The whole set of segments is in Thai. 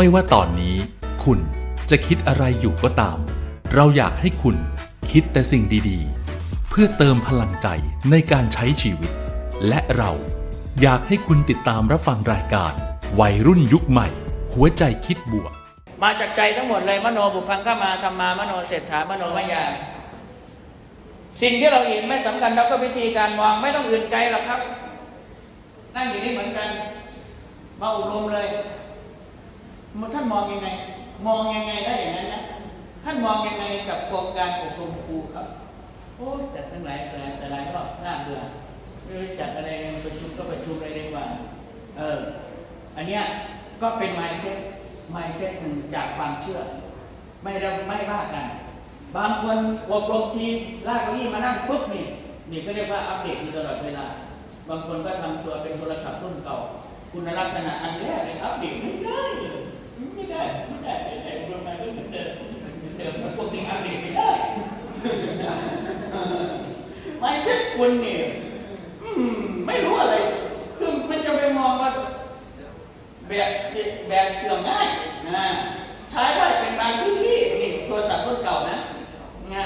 ไม่ว่าตอนนี้ คุณจะคิดอะไรอยู่ก็ตาม เราอยากให้คุณคิดแต่สิ่งดีๆ เพื่อเติมพลังใจในการใช้ชีวิต และเราอยากให้คุณติดตามรับฟังรายการวัยรุ่นยุคใหม่ หัวใจคิดบวก มาจากใจทั้งหมดเลยมโนบุพังเข้ามาธรรมามโนเศรษฐามโนมายาสิ่งที่เราเห็นไม่สำคัญเราก็วิธีการมองไม่ต้องอื่นไกลหรอกครับ นั่งอยู่นี่เหมือนกัน มาอบรมเลย ท่านมองยังไง มองยังไงได้อย่างนั้นนะท่านมองยังไงกับโครงการอบรมครูครับโอ้จัดทั้งหลายแต่หลายแต่หลายรอบน่าเบื่อไม่รู้จัดอะไรประชุมก็ประชุมอะไรดีกว่า เออ อันเนี้ยก็เป็น mindset mindset หนึ่งจากความเชื่อ ไม่ได้ไม่ว่ากัน บางคนอบรมทีลากเก้าอี้มานั่งปุ๊บนี่นี่ก็เรียกว่าอัปเดตอยู่ตลอดเวลา บางคนก็ทำตัวเป็นโทรศัพท์รุ่นเก่า คุณลักษณะอันแรกเลยอัปเดตไม่ได้เลย ไม่ได้ไม่ได้ไม่ได้รวมาก็เหมือนเดิมเหมือนเดิมแล้วพวกนี้อัปเดตไม่ได้ ไม่เซ็ตคุณเนี่ยไม่รู้อะไร คือมันจะไปมองว่าแบบแบบเสื่อมง่ายนะใช้ได้เป็นบางที่ที่นี่โทรศัพท์รุ่นเก่านะนะ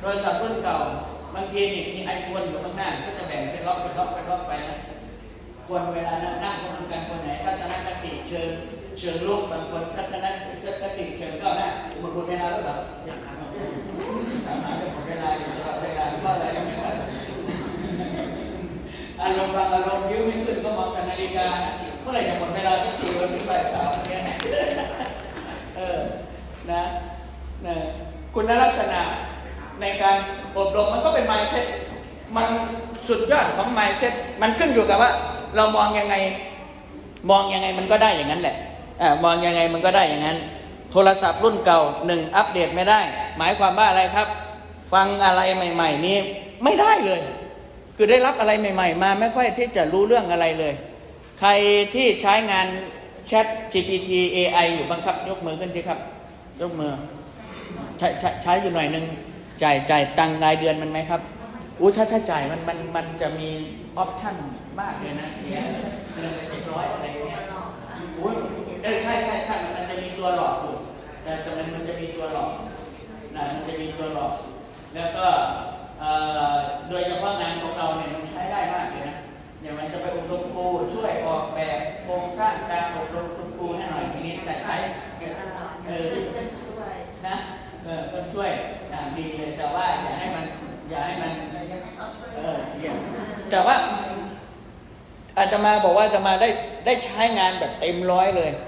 โทรศัพท์รุ่นเก่าบางทีนี่มีไอโฟนอยู่ข้างหน้าก็จะแบ่งเป็นล็อกเป็นล็อกเป็นล็อกไปนะคนเวลานั่งคนั่งคนกันคนไหนทัศนคติเชิง เชิงลุกบางคนทัศนคติเชิงก้าวหน้าหมดเวลาแล้วเหรออยากทำถามหาจะหมดเวลาอยู่ตลอดเวลาเพราะอะไรก็ไม่รู้อารมณ์บางอารมณ์ยิ้วไม่ขึ้นก็มองกันนาฬิกาเมื่อไหร่จะหมดเวลาสักทีวันที่บ่ายสามเนี่ยเออนะนะคุณลักษณะในการอบรมมันก็เป็น mindset มันสุดยอดของ mindset มันขึ้นอยู่กับว่า เรามองยังไง มองยังไงมันก็ได้อย่างนั้นแหละ มองยังไงมันก็ได้อย่างนั้น โทรศัพท์รุ่นเก่าหนึ่งอัปเดตไม่ได้ หมายความว่าอะไรครับ ฟังอะไรใหม่ ๆ นี้ไม่ได้เลย คือได้รับอะไรใหม่ ๆ มาไม่ค่อยที่จะรู้เรื่องอะไรเลย ใครที่ใช้งานแชท GPT AI อยู่บังคับ ยกมือขึ้นสิครับ ยกมือใช้ใช้ใช้อยู่หน่อยหนึ่งจ่ายจ่ายตังรายเดือนมันไหมครับอู้ถ้าถ้าจ่ายมันมันมันจะมีออปชั่นมากเลยนะเสียเดือนละเจ็ดร้อยอะไรเนี่ยอุ้ย ออใช่ใช่ใช่มันจะมีตัวหลอกอยู่แต่แต่มันมันจะมีตัวหลอกนะมันจะมีตัวหลอก แล้วก็เอ่อโดยเฉพาะงานของเราเนี่ยมันใช้ได้มากเลยนะเดี๋ยวมันจะไปอบรมครูช่วยออกแบบโครงสร้างการอบรมคุณครูให้หน่อยทีนี้จะใช้เออนะเออก็ช่วยอย่างดีเลยแต่ว่าอย่าให้มันอย่าให้มันเอออย่าแต่ว่าอาจจะมาบอกว่าจะมาได้ได้ใช้งานแบบเต็มร้อยเลยเพ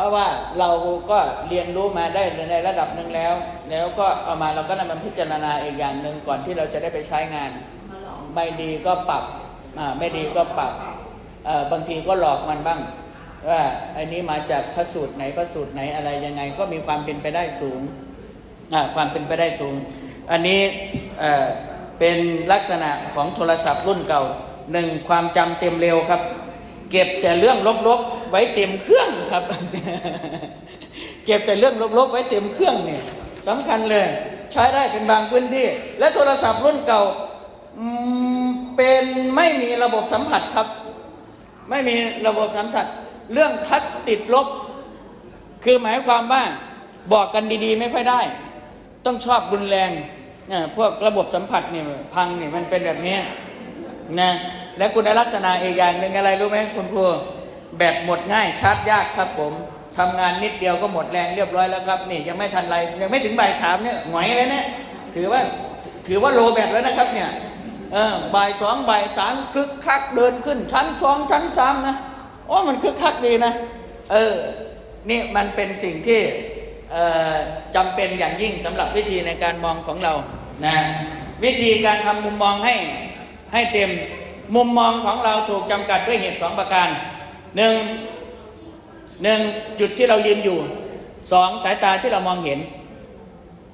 ราะว่าเราก็เรียนรู้มาได้ในระดับหนึ่งแล้ว แล้วก็เอามาเราก็นำมาพิจารณาอีกอย่างหนึ่งก่อนที่เราจะได้ไปใช้งาน ไม่ดีก็ปรับไม่ดีก็ปรับบางทีก็หลอกมันบ้าง ว่าไอ้นี้มาจากพระสูตรไหนพระสูตรไหนอะไรยังไง ก็มีความเป็นไปได้สูงความเป็นไปได้สูง อันนี้เอ่อเป็นลักษณะของโทรศัพท์รุ่นเก่าหนึ่งความจำเต็มเร็วครับ เก็บแต่เรื่องลบๆ ไว้เต็มเครื่องครับ เก็บแต่เรื่องลบๆไว้เต็มเครื่องเนี่ยสำคัญเลย ใช้ได้เป็นบางพื้นที่ และโทรศัพท์รุ่นเก่าเป็นไม่มีระบบสัมผัสครับ ไม่มีระบบสัมผัส เรื่องทัชติดลบ คือหมายความว่าบอกกันดีๆ ไม่ค่อยได้ ต้องชอบรุนแรงเนี่ยพวกระบบสัมผัสเนี่ยพังเนี่ยมันเป็นแบบนี้นะและคุณลักษณะอีกอย่างหนึ่งอะไรรู้ไหมคุณครู แบตหมดง่ายชาร์จยากครับผมทำงานนิดเดียวก็หมดแรงเรียบร้อยแล้วครับนี่ยังไม่ทันไรยังไม่ถึงบ่ายสามเนี่ยหงอยเลยเนี่ยถือว่าถือว่าโลแบตแล้วนะครับเนี่ยเออบ่ายสองบ่ายสามคึกคักเดินขึ้น ชั้นสองชั้นสามนะโอ้มันคึกคักดีนะเออนี่มันเป็นสิ่งที่จำเป็นอย่างยิ่งสำหรับวิธีในการมองของเรานะวิธีการทำมุมมองให้ให้เต็มมุมมองของเราถูกจำกัดด้วยเหตุสองประการ หนึ่งหนึ่งจุดที่เรายืนอยู่สองสายตาที่เรามองเห็น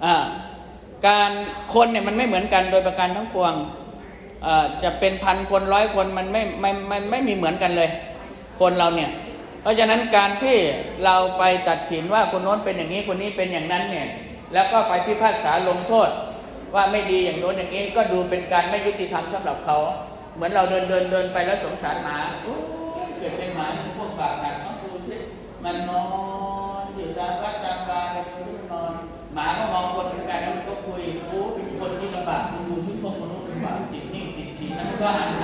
อ่าการคนเนี่ยมันไม่เหมือนกันโดยประการทั้งปวงอ่าจะเป็นพันคนร้อยคนมันไม่ไม่ไม่ไม่มีเหมือนกันเลย คนเราเนี่ย เพราะฉะนั้นการที่เราไปตัดสินว่าคนโน้นเป็นอย่างนี้คนนี้เป็นอย่างนั้นเนี่ยแล้วก็ไปพิพากษาลงโทษ ว่าไม่ดีอย่างโน้นอย่างนี้ก็ดูเป็นการไม่ยุติธรรมสำหรับเขา เหมือนเราเดินเดินเดินไปแล้วสงสารหมา เป็นหมาพวกปากหนักต้องดูสิมันนอนอยู่ตามวัดตามบาร์อะไรพวกนี้นอน หมาก็มองคนเป็นกันแล้วมันก็คุยโอ้เป็นคนที่ลำบากมันดูที่พวกมนุษย์ลำบากติดนี่ติดสินแล้วมันก็หัน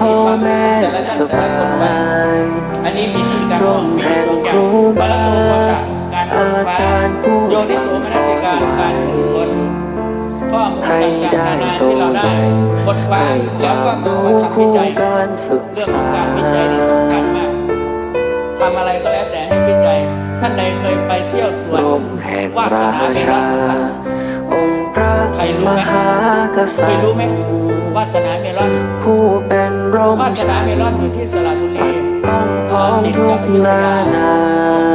พ่อแม่สบายอันนี้มีวิธีการร่มมีแห่งสงอย่างรูบาบาลโตโคสะการค้นอาคว้าจารย์ผู้โยนิสงมนสสิการการสืบคนข้อมูลต่างได้ๆนานาที่เราได้ค้นคว้าแล้วก็มาทำวิจัยการศึกเรื่องของการวิจัยนี่สำคัญมากทำอะไรก็แล้วแต่ให้วิจัยท่านใดเคยไปเที่ยวสวนแห่งวาสนาเมลชาอนท่านองค์พระใครรู้ไหมเคยรู้ไหม วาสนาเมลอนผู้เป็นร่มวาสนาชันเมลอนอยู่ที่สระบุรีต้องพร้อมติดทุกับกอยุธนายานา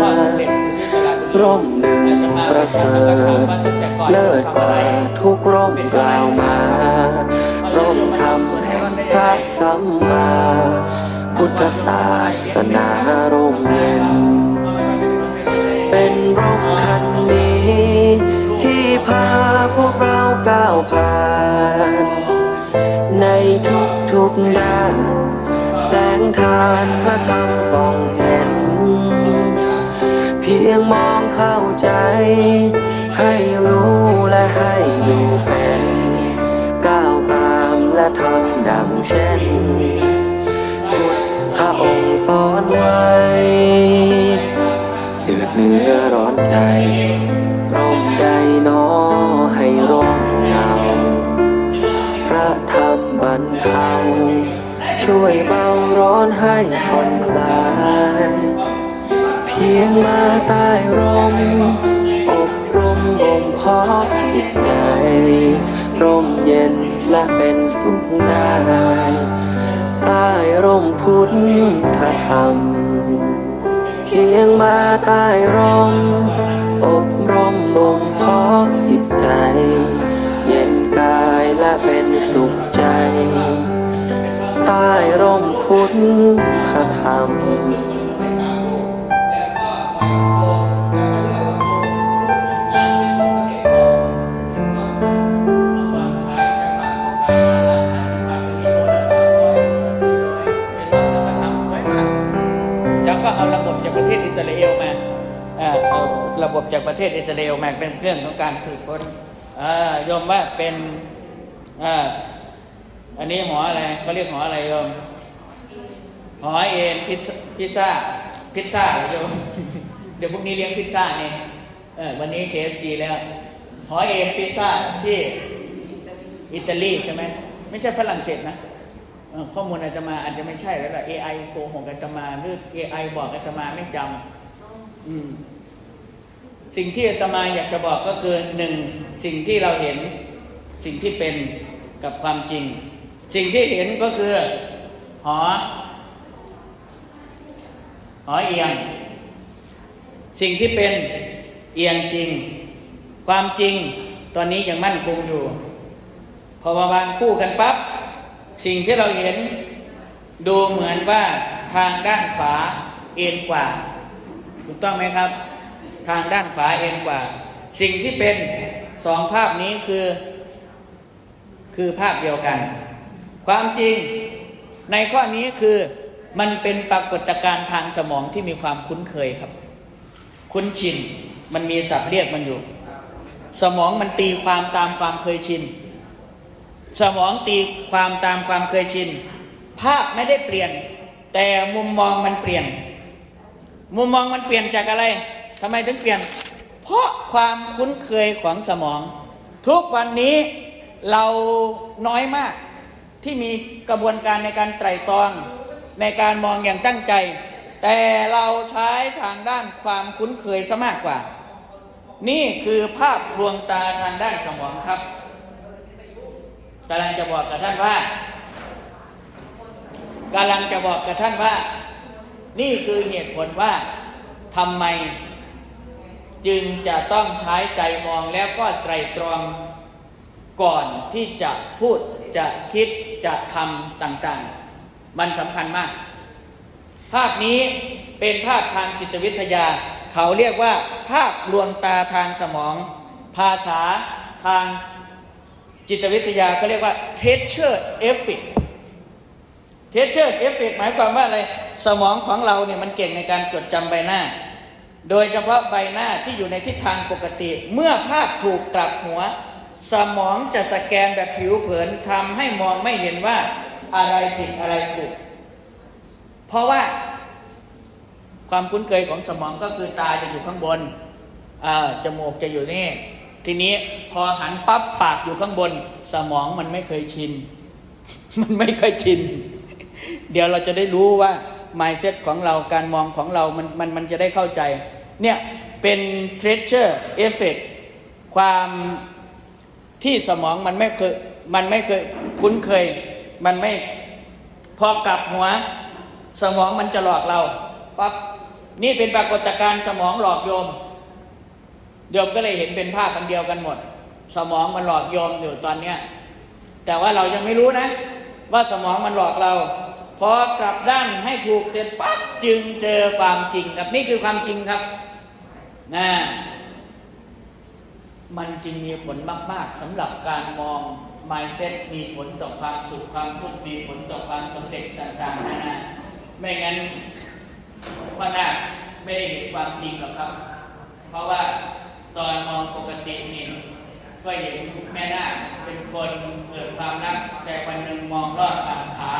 ว่าสมเด็จอยู่ที่สระบุรีร่มหนึ่งอาจจะมาประเสริแล้วก็ถามฐว่าตั้งแต่ก่อนเลิศทำกอะว่าไรทุกร่มกล่าวมาร่มธรรมแห่งพระสัมมาพุทธศาสนาร่มเย็นเป็นร่มคันนี้ ที่พาพวกเราก้าวผ่านใน ทุกทุกด้านแสงทานพระธรรมส่องเห็น เพียงมองเข้าใจ ให้รู้และให้อยู่เป็น ก้าวตามและทำดังเช่นพุทธองค์สอนไว้ เดือดเนื้อร้อนใจ รเทาช่วยเบาร้อนให้ผ่อนคลาย เพียงมาใต้ร่มอบรมบ่มเพาะจิตใจ ร่มเย็นและเป็นสุขได้ใต้ร่มพุทธธรรมเคียงมาใต้ร่มอบรมบ่มเพาะจิตใจ กายและเป็นสุขใจ ใต้ร่มพุทธธรรมแล้วก็เอาระบบจากประเทศอิสราเอลมาเอ่อเอาระบบจากประเทศอิสราเอลมาเป็นเครื่องของการสืบค้น อ่อยมว่าเป็นอ่าอันนี้หออะไรเขาเรียกหออะไรโยมหอเอ็นพิซซ่าพิซซ่าโยมเดี๋ยวพรุ่งนี้เลี้ยงพิซซ่าเนี่ยวันนี้ KFC แล้ว หอเอ็นพิซซ่าที่อิตาลีใช่ไหมไม่ใช่ฝรั่งเศสนะข้อมูลอาตมาอาจจะไม่ใช่แล้วล่ะ AI โกหกอาตมาหรือ AI บอกอาตมาไม่จำอืม สิ่งที่อาตมาอยากจะบอกก็คือหนึ่งสิ่งที่เราเห็นสิ่งที่เป็นกับความจริง สิ่งที่เห็นก็คือหอหอเอียง สิ่งที่เป็นเอียงจริง ความจริงตอนนี้ยังมั่นคงอยู่ พอมาวางคู่กันปั๊บสิ่งที่เราเห็นดูเหมือนว่าทางด้านขวาเอ็นกว่า ถูกต้องไหมครับ ทางด้านขวาเอ็นกว่า สิ่งที่เป็นสองภาพนี้คือ คือภาพเดียวกัน ความจริงในข้อนี้คือมันเป็นปรากฏการณ์ทางสมองที่มีความคุ้นเคยครับ คุ้นชินมันมีศัพท์เรียกมันอยู่ สมองมันตีความตามความเคยชิน สมองตีความตามความเคยชิน ภาพไม่ได้เปลี่ยน แต่มุมมองมันเปลี่ยน มุมมองมันเปลี่ยนจากอะไร ทำไมถึงเปลี่ยน เพราะความคุ้นเคยของสมอง ทุกวันนี้เราน้อยมากที่มีกระบวนการในการไตร่ตรองในการมองอย่างตั้งใจ แต่เราใช้ทางด้านความคุ้นเคยซะมากกว่า นี่คือภาพลวงตาทางด้านสมองครับกำลังจะบอกกับท่านว่ากำลังจะบอกกับท่านว่า นี่คือเหตุผลว่าทำไม จึงจะต้องใช้ใจมองแล้วก็ไตรตรองก่อนที่จะพูดจะคิดจะทำต่างๆ มันสำคัญมาก ภาพนี้เป็นภาพทางจิตวิทยา เขาเรียกว่า ภาพลวงตาทางสมอง ภาษาทางจิตวิทยาเขาเรียกว่า texture effect texture effect หมายความว่าอะไร สมองของเราเนี่ยมันเก่งในการจดจำใบหน้า โดยเฉพาะใบหน้าที่อยู่ในทิศทางปกติ เมื่อภาพถูกกลับหัว สมองจะสแกนแบบผิวเผินทำให้มองไม่เห็นว่าอะไรผิดอะไรถูก เพราะว่าความคุ้นเคยของสมองก็คือตาจะอยู่ข้างบนจมูกจะอยู่นี่ ทีนี้พอหันปั๊บปากอยู่ข้างบน สมองมันไม่เคยชิน มันไม่เคยชิน เดี๋ยวเราจะได้รู้ว่า mindset ของเราการมองของเรามันมันมันจะได้เข้าใจ เนี่ยเป็น treasure effect ความที่สมองมันไม่เคยมันไม่เคยคุ้นเคย มันไม่พอกลับหัวสมองมันจะหลอกเราปั๊บนี่เป็นปรากฏการณ์สมองหลอกโยม โยมก็เลยเห็นเป็นภาพอันเดียวกันหมด สมองมันหลอกโยมอยู่ตอนเนี้ยแต่ว่าเรายังไม่รู้นะ ว่าสมองมันหลอกเราพอกลับด้านให้ถูกเสร็จปั๊บจึงเจอความจริงครับนี่คือความจริงครับ นะมันจึงมีผลมาก ๆสำหรับการมอง mindset มีผลต่อความสุขความทุกข์มีผลต่อความสำเร็จต่างๆนานาไม่งั้นพ่อนาคไม่ได้เห็นความจริงหรอกครับ เพราะว่าตอนมองปกตินี่ก็เห็นแม่นาคเป็นคนเกิดความรัก แต่วันหนึ่งมองรอดผ่านขา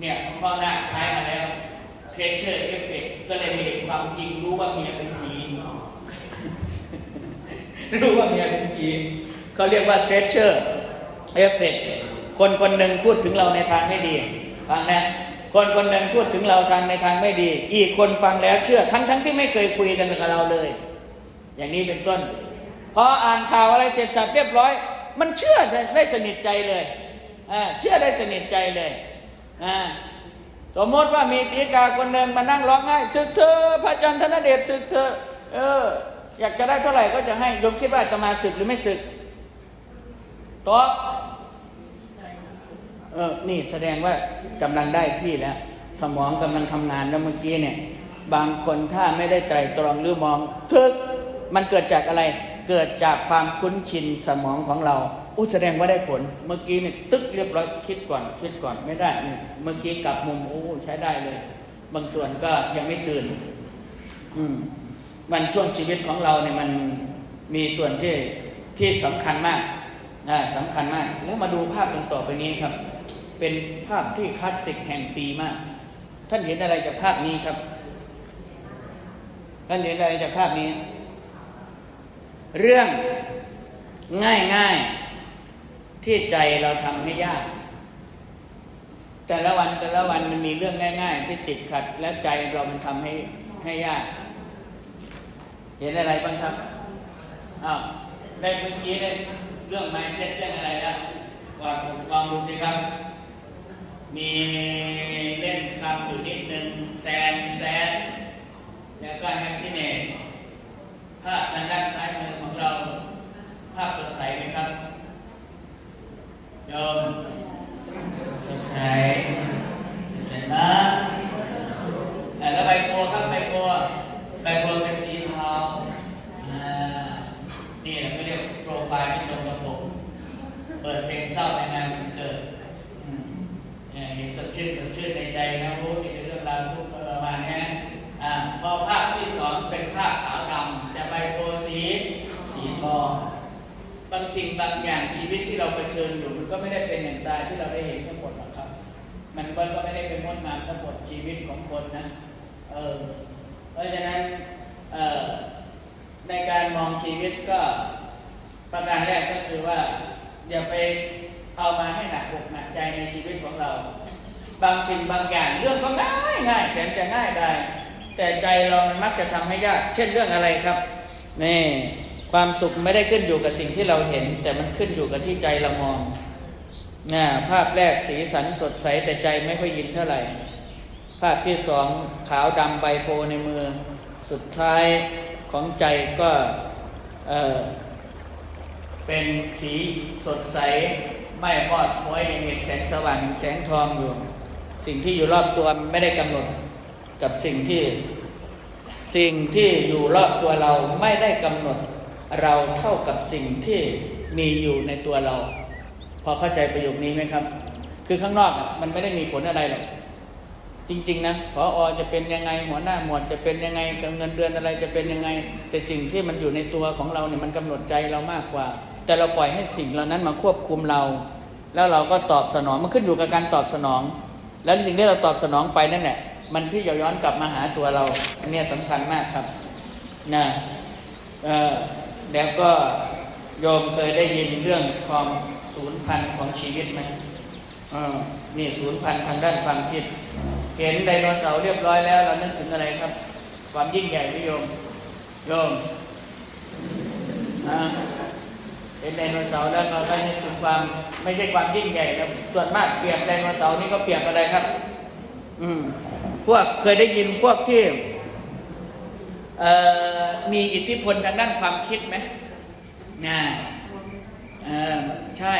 เนี่ยพ่อนาคใช้มาแล้วเทรเชอร์เอฟเฟกก็เลยเห็นความจริงรู้ว่าเมียเป็น รู้ว่าเมียเป็นผีเขาเรียกว่า treasure effect คนคนหนึ่งพูดถึงเราในทางไม่ดีฟังนะคนคนหนึ่งพูดถึงเราทางในทางไม่ดี อีกคนฟังแล้วเชื่อทั้งทั้งที่ไม่เคยคุยกันกับเราเลย อย่างนี้เป็นต้นพออ่านข่าวอะไรเสร็จสับเรียบร้อย มันเชื่อได้สนิทใจเลยอ่าเชื่อได้สนิทใจเลยอ่าสมมติว่ามีศรีกาคนหนึ่งมานั่งร้องไห้สึกเธอพระจารย์ธนเดชสึกเธอเออ อยากจะได้เท่าไหร่ก็จะให้โยมคิดว่าจะมาศึกหรือไม่ศึกตอบเออนี่แสดงว่ากำลังได้ที่แล้ว สมองกำลังทำงานแล้วเมื่อกี้เนี่ย บางคนถ้าไม่ได้ไตรตรองหรือมองทึกมันเกิดจากอะไร เกิดจากความคุ้นชินสมองของเราอู้แสดงว่าได้ผล เมื่อกี้เนี่ยตึกเรียบร้อยคิดก่อน คิดก่อนไม่ได้นี่เมื่อกี้กลับมุมโอ้ใช้ได้เลย บางส่วนก็ยังไม่ตื่น อืม มันช่วงชีวิตของเราเนี่ยมันมีส่วนที่ที่สำคัญมากนะสำคัญมาก แล้วมาดูภาพตรงต่อไปนี้ครับ เป็นภาพที่คลาสสิกแห่งปีมาก ท่านเห็นอะไรจากภาพนี้ครับ ท่านเห็นอะไรจากภาพนี้ เรื่องง่ายง่ายๆที่ใจเราทำให้ยาก แต่ละวันแต่ละวันมันมีเรื่องง่าย ๆ ที่ติดขัดและใจเรามันทำให้ให้ยาก เห็นอะไรบ้างครับอ้าวได้เมื่อกี้ได้เรื่อง mindset เรื่องอะไรแล้วลองลองดูสิครับ มีเล่นคำอยู่นิดนึงแซนแซนแล้วก็แฮปปี้เนสภาพทางด้านซ้ายมือของเรา ภาพสดใสไหมครับโยมสดใสสดใสมากอะแล้วใบโพครับใบโพใบโพเป็นสีเทาอ่านี่เราก็เรียกโปรไฟล์ที่ตรงกับผม เปิดเพลงเศร้าในงานวันเกิดเห็นสดชื่นสดชื่นในใจนะรู้มีเรื่องราวทุกประมาณนี้พอภาพที่สองเป็นภาพขาวดำแต่ใบโพสีสีทองบางสิ่งบางอย่างชีวิตที่เราเผชิญอยู่มันก็ไม่ได้เป็นอย่างตาที่เราได้เห็นทั้งหมดหรอกครับ มันก็ไม่ได้เป็นมดงามทั้งหมดชีวิตของคนนะเออเพราะฉะนั้นในการมองชีวิตก็ประการแรกก็คือว่า อย่าไปเอามาให้หนักอกหนักใจในชีวิตของเรา บางสิ่งบางอย่างเรื่องก็ง่ายง่ายแสนจะง่ายได้ แต่ใจเรามันมักจะทำให้ยาก เช่นเรื่องอะไรครับนี่ความสุขไม่ได้ขึ้นอยู่กับสิ่งที่เราเห็น แต่มันขึ้นอยู่กับที่ใจเรามองนะภาพแรกสีสันสดใสแต่ใจไม่ค่อยยินเท่าไหร่ ภาพที่สองขาวดำใบโพในมือ สุดท้ายของใจก็ เป็นสีสดใส ไม่มอดมวยยังเห็นแสงสว่างแสงทองอยู่ สิ่งที่อยู่รอบตัวไม่ได้กำหนดกับสิ่งที่สิ่งที่อยู่รอบตัวเราไม่ได้กำหนดเราเท่ากับสิ่งที่มีอยู่ในตัวเรา พอเข้าใจประโยคนี้ไหมครับ คือข้างนอกมันไม่ได้มีผลอะไรหรอก จริง ๆ นะพออจะเป็นยังไงหัวหน้าหมวดจะเป็นยังไงเงินเดือนอะไรจะเป็นยังไง แต่สิ่งที่มันอยู่ในตัวของเราเนี่ยมันกำหนดใจเรามากกว่า แต่เราปล่อยให้สิ่งเหล่านั้นมาควบคุมเรา แล้วเราก็ตอบสนองมันขึ้นอยู่กับการตอบสนอง แล้วสิ่งที่เราตอบสนองไปนั่นแหละมันที่จะย้อนกลับมาหาตัวเราอันเนี้ยสำคัญมากครับนะเออแล้วก็โยมเคยได้ยินเรื่องความสูญพันของชีวิตไหมเออนี่สูญพันทางด้านความคิด เห็นไดโนเสาร์เรียบร้อยแล้ว เรานึกถึงอะไรครับ ความยิ่งใหญ่พิโยมโยมเห็นไดโนเสาร์แล้วเราก็นึกถึงความไม่ใช่ความยิ่งใหญ่นะส่วนมากเปรียบไดโนเสาร์นี่ก็เปรียบอะไรครับ อืมพวกเคยได้ยินพวกที่มีอิทธิพลทางด้านความคิดไหมน่าเออใช่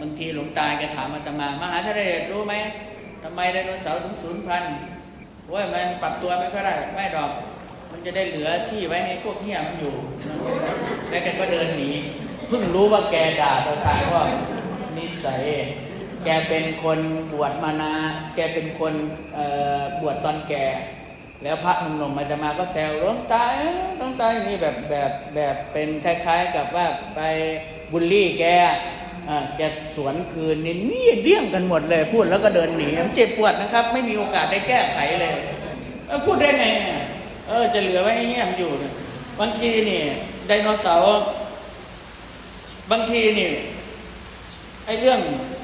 บางทีหลวงตาแกถามอาตมามหาทะเลรู้ไหม ทำไมไดโนเสาร์ถึงสูญพันว่ามันปรับตัวไม่ค่อยได้ไม่ดอก มันจะได้เหลือที่ไว้ให้พวกเหี้ยมันอยู่ แล้วแกก็เดินหนีเพิ่งรู้ว่าแกด่าประธานว่านิสัยแกเป็นคนบวชมานา แกเป็นคนบวชตอนแก่แล้วพระหนุ่มๆมาจะมาก็แซวลวงตาเอ้ยลวงตายนี้แบบแบบแบบเป็นคล้ายๆกับว่าไปบูลลี่แก แกสวนคืนนี่นี่เดี่ยงกันหมดเลย พูดแล้วก็เดินหนีมันเจ็บปวดนะครับ ไม่มีโอกาสได้แก้ไขเลยเพูดได้ไงเออจะเหลือไว้ให้เงียบอยู่บางทีนี่ไดโนเสาร์บางทีนี่ไอ้เรื่อง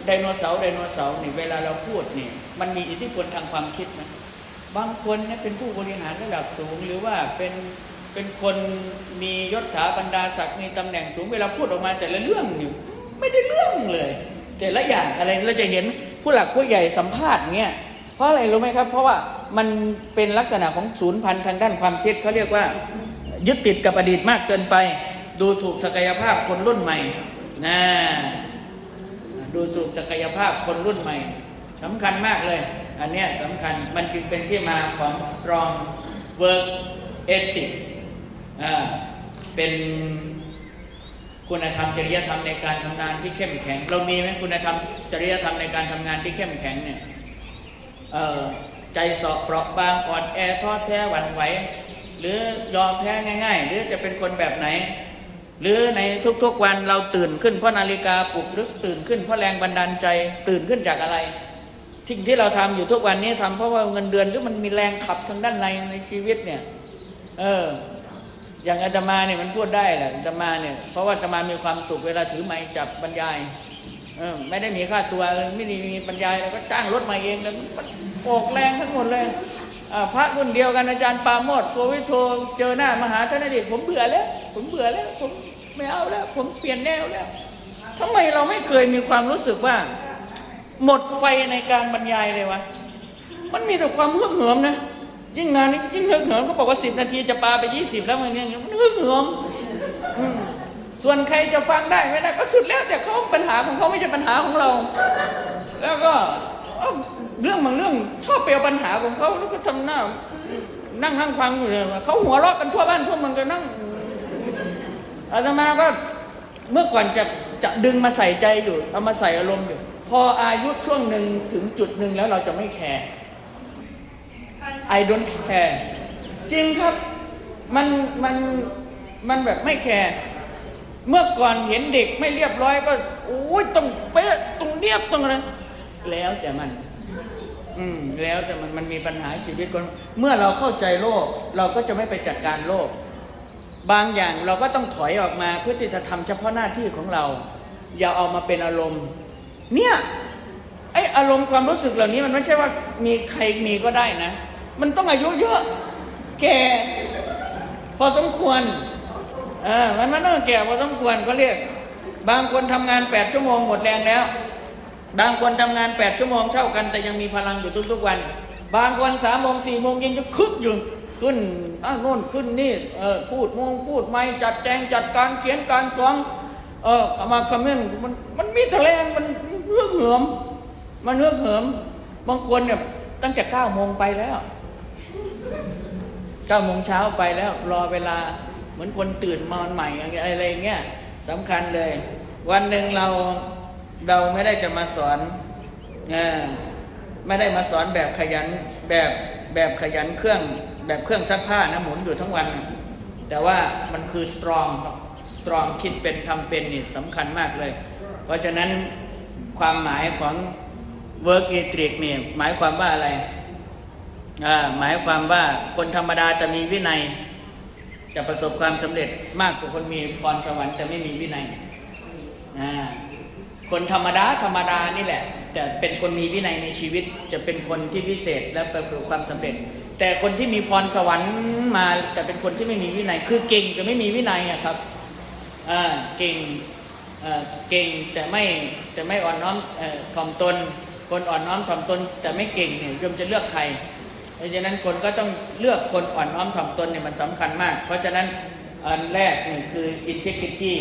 ไดโนเสาร์ไดโนเสาร์นี่เวลาเราพูดนี่มันมีอิทธิพลทางความคิดนะบางคนเนี่ยเป็นผู้บริหารระดับสูง หรือว่าเป็นเป็นคนมียศถาบรรดาศักดิ์มีตำแหน่งสูงเวลาพูดออกมาแต่ละเรื่องนี่ ไม่ได้เรื่องเลย แต่ละอย่างอะไรเราจะเห็นผู้หลักผู้ใหญ่สัมภาษณ์เงี้ยเพราะอะไรรู้ไหมครับ เพราะว่ามันเป็นลักษณะของศูนย์พันทางด้านความคิดเขาเรียกว่า ยึดติดกับอดีตมากเกินไป ดูถูกศักยภาพคนรุ่นใหม่นะดูสูบศักยภาพคนรุ่นใหม่สำคัญมากเลย อันเนี้ยสำคัญมันจึงเป็นที่มาของ strong work ethic อ่าเป็น คุณธรรมจริยธรรมในการทำงานที่เข้มแข็ง เรามีไหมคุณธรรมจริยธรรมในการทำงานที่เข้มแข็งเนี่ยใจสอบเปราะบางอ่อนแอท้อแท้หวั่นไหวหรือยอมแพ้ง่าย ๆ หรือจะเป็นคนแบบไหน หรือในทุกๆวันเราตื่นขึ้นเพราะนาฬิกาปลุกหรือตื่นขึ้นเพราะแรงบันดาลใจตื่นขึ้นจากอะไรสิ่งที่เราทำอยู่ทุกวันนี้ทำเพราะว่าเงินเดือนหรือมันมีแรงขับทางด้านในในชีวิตเนี่ย เออ อย่างอาตมาเนี่ยมันพูดได้แหละอาตมาเนี่ยเพราะว่าอาตมามีความสุขเวลาถือไม้จับบรรยายเออไม่ได้มีค่าตัวไม่ได้มีบรรยายแล้วก็จ้างรถมาเองแล้วออกแรงทั้งหมดเลยอพระรุ่นเดียวกันอาจารย์ปาโมดโกวิโทเจอหน้ามหาธนเดชผมเบื่อแล้ว ผมเบื่อแล้ว ผมไม่เอาแล้ว ผมเปลี่ยนแนวแล้วทำไมเราไม่เคยมีความรู้สึกว่า หมดไฟในการบรรยายเลยวะมันมีแต่ความเฮือกเหิมนะ ยิ่งนานยิ่งเฮือเหิมเขาบอกว่าสิบนาทีจะปาไปยี่สิบแล้วมันเนี่ยมันเฮือเหิมอืมส่วนใครจะฟังได้ไม่ได้ก็สุดแล้วแต่เขาปัญหาของเขาไม่ใช่ปัญหาของเรา แล้วก็เรื่องบางเรื่องชอบไปเอาปัญหาของเขาแล้วก็ทำหน้า นั่งนั่งฟังอยู่เลยว่าเขาหัวเราะกันทั่วบ้านทั่วเมืองก็นั่งอาตมาก็เมื่อก่อนจะจะดึงมาใส่ใจอยู่เอามาใส่อารมณ์อยู่ พออายุช่วงหนึ่งถึงจุดหนึ่งแล้วเราจะไม่แคร์ I don't care จริงครับ มัน มัน มันแบบไม่แคร์เมื่อก่อนเห็นเด็กไม่เรียบร้อยก็โอ้ยต้องเป๊ะต้องเรียบต้องอะไรแล้วแต่มัน อืมแล้วแต่มันมันมีปัญหาชีวิตคนเมื่อเราเข้าใจโลก เราก็จะไม่ไปจัดการโลก บางอย่างเราก็ต้องถอยออกมาเพื่อที่จะทำเฉพาะหน้าที่ของเรา อย่าเอามาเป็นอารมณ์ เนี่ยไออารมณ์ความรู้สึกเหล่านี้มันไม่ใช่ว่ามีใครมีก็ได้นะ มันต้องอายุเยอะ แก่พอสมควรอ่ามันมันต้องแก่พอสมควรก็เรียก บางคนทำงานแปดชั่วโมงหมดแรงแล้ว บางคนทำงานแปดชั่วโมงเท่ากัน แต่ยังมีพลังอยู่ทุกๆวัน บางคนสามโมงสี่โมงยังจะคึกอยู่ขึ้นอะโน่นขึ้นนี่เออพูดมงพูดไม่จัดแจงจัดการเขียนการสอนเออขมาคอมเมนต์มันมันมีแถลงมันเนื้อเหิมมันเนื้อเหิมบางคนเนี่ยตั้งแต่เก้าโมงไปแล้ว เก้าโมงเช้าไปแล้วรอเวลาเหมือนคนตื่นมอนใหม่อะไรเงี้ยสำคัญเลย วันหนึ่งเราเราไม่ได้จะมาสอนเอไม่ได้มาสอนแบบขยันแบบแบบขยันเครื่องแบบเครื่องซักผ้านะหมุนอยู่ทั้งวัน แต่ว่ามันคือ strong ครับ strong คิดเป็นทำเป็นนี่สำคัญมากเลย เพราะฉะนั้นความหมายของ work ethic นี่หมายความว่าอะไร หมายความว่าคนธรรมดาจะมีวินัย จะประสบความสำเร็จมากกว่าคนมีพรสวรรค์แต่ไม่มีวินัยคนธรรมดาธรรมดานี่แหละ แต่เป็นคนมีวินัยในชีวิตจะเป็นคนที่พิเศษและประสบความสำเร็จ แต่คนที่มีพรสวรรค์มาแต่เป็นคนที่ไม่มีวินัย คือเก่งแต่ไม่มีวินัยอะครับเก่งเก่งแต่ไม่แต่ไม่อ่อนน้อมถ่อมตน คนอ่อนน้อมถ่อมตนแต่ไม่เก่งเนี่ยโยมจะเลือกใคร เพราะฉะนั้นคนก็ต้องเลือกคนอ่อนน้อมถ่อมตนเนี่ยมันสำคัญมาก เพราะฉะนั้นอันแรกนี่คือ integrity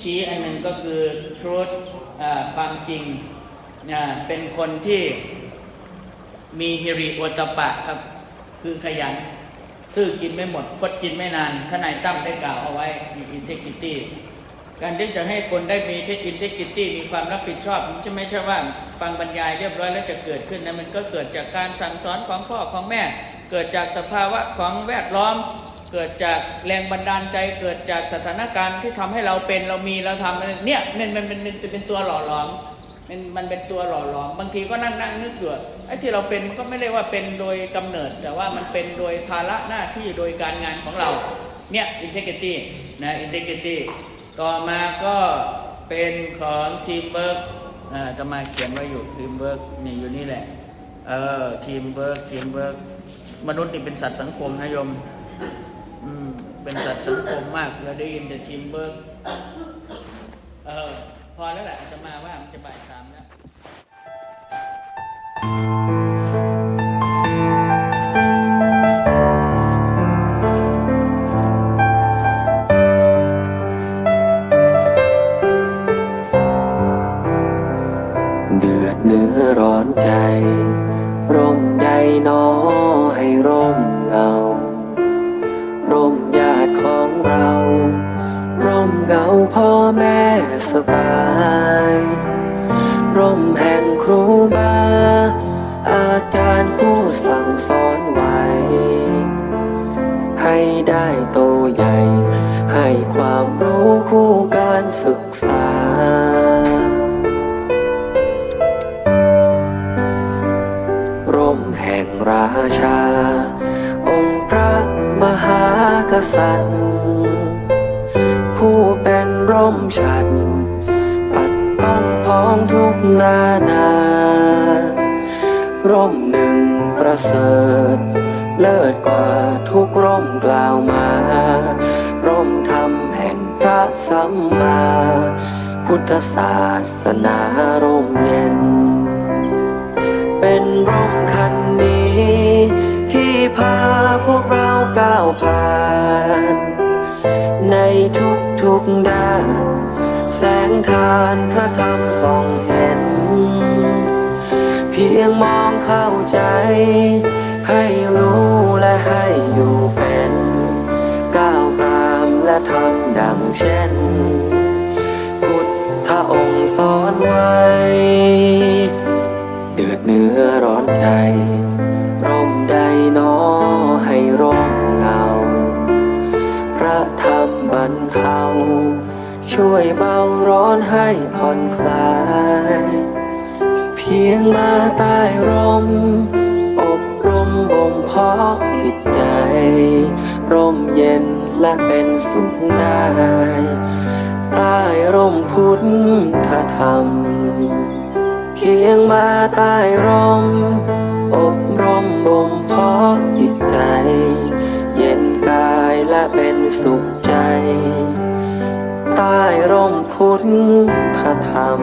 ชี้อันหนึ่งก็คือ truth อความจริงอ่าเป็นคนที่มีฮิริโอตปะครับ คือขยัน ซื่อกินไม่หมด คดกินไม่นานขนายตั้มได้กล่าวเอาไว้มี integrity การที่จะให้คนได้มีเทค integrity มีความรับผิดชอบมันจะไม่ใช่ว่าฟังบรรยายเรียบร้อยแล้วจะเกิดขึ้นนะมันก็เกิดจากการสั่งสอนของพ่อของแม่ เกิดจากสภาวะของแวดล้อม เกิดจากแรงบันดาลใจ เกิดจากสถานการณ์ที่ทำให้เราเป็นเรามีเราทำเนี่ยเนี่ยมันเป็นเป็นเป็นตัวหล่อหลอมมันมันเป็นตัวหล่อหลอมบางทีก็นั่งนั่งนึกอยู่ไอ้ที่เราเป็นมันก็ไม่ได้ว่าเป็นโดยกำเนิด แต่ว่ามันเป็นโดยภาระหน้าที่โดยการงานของเราเนี่ย integrity นะ integrity ต่ ต่อมาก็เป็นของทีมเวิร์กจะมาเขียนไว้อยู่ทีมเวิร์กนี่อยู่นี่แหละ เออทีมเวิร์กทีมเวิร์กมนุษย์นี่เป็นสัตว์สังคมนะโยมอืมเป็นสัตว์สังคมมากเราได้ยินแต่ทีมเวิร์กเออพอแล้วแหละจะมาว่ามันจะบ่ายสามแล้วเร้อนใจ ร่มใยหนอให้ร่มเราร่มญาติของเรา ร่มเงาพ่อแม่สบาย ร่มแห่งครูบาอาจารย์ผู้สั่งสอนไว้ ให้ได้โตใหญ่ ให้ความรู้คู่การศึกษา ษัตริย์ ผู้เป็นร่มฉันปัดป้องพ้องทุกนานา ร่มหนึ่งประเสริฐ เลิศกว่าทุกร่มกล่าวมา ร่มธรรมแห่งพระสัมมา พุทธศาสนาร่มเย็น เป็นร่มคันนี้ ที่พาพวกเราก้าวผ่าน กทุกๆด้านแสงทานพระธรรมส่องเห็น เพียงมองเข้าใจ ให้รู้และให้อยู่เป็น ก้าวตามและทำดังเช่น พุทธองค์สอนไว้ เดือดเนื้อ ช่วยเบาร้อนให้ผ่อนคลาย เพียงมาใต้ร่ม อบรมบ่มเพาะจิตใจ ร่มเย็นและเป็นสุขได้ใต้ร่มพุทธธรรม เคียงมาใต้ร่ม อบรมบ่มเพาะจิตใจ เย็นกายและเป็นสุขใจ ใต้ร่มพุทธธรรม